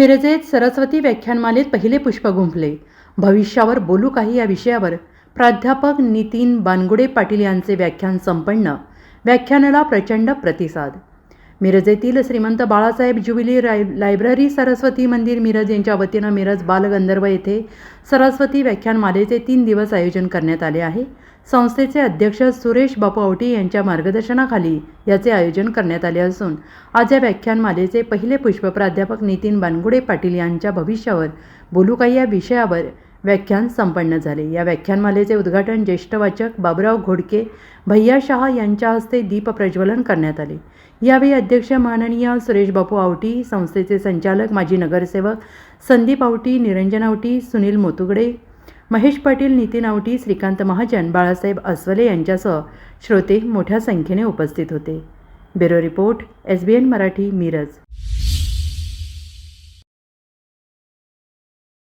मिरजेत सरस्वती व्याख्यानमालेत पहिले पुष्प गुंफले. भविष्यावर बोलू काही या विषयावर प्राध्यापक नितीन बानगुडे पाटील यांचे व्याख्यान संपन्न. व्याख्यानाला प्रचंड प्रतिसाद. मिरजेतील श्रीमंत बाळासाहेब ज्युबिली राय लायब्ररी सरस्वती मंदिर मिरज यांच्या वतीनं मिरज बालगंधर्व येथे सरस्वती व्याख्यानमालेचे तीन दिवस आयोजन करण्यात आले आहे. संस्थेचे अध्यक्ष सुरेश बापू आवटी यांच्या मार्गदर्शनाखाली याचे आयोजन करण्यात आले असून आज या व्याख्यानमालेचे पहिले पुष्प प्राध्यापक नितीन बानगुडे पाटील यांच्या भविष्यावर बोलू काही या विषयावर व्याख्यान संपन्न झाले. या व्याख्यानमालेचे उद्घाटन ज्येष्ठ वाचक बाबुराव घोडके भैया शहा यांच्या हस्ते दीप प्रज्वलन करण्यात आले. यावेळी अध्यक्ष माननीय सुरेश बापू आवटी संस्थेचे संचालक माजी नगरसेवक संदीप आवटी निरंजन आवटी सुनील मोतुगडे महेश पाटील नितीन आवटी श्रीकांत महाजन बाळासाहेब अस्वले यांच्यासह श्रोते मोठ्या संख्येने उपस्थित होते. Bureau report S B N Marathi Miraj.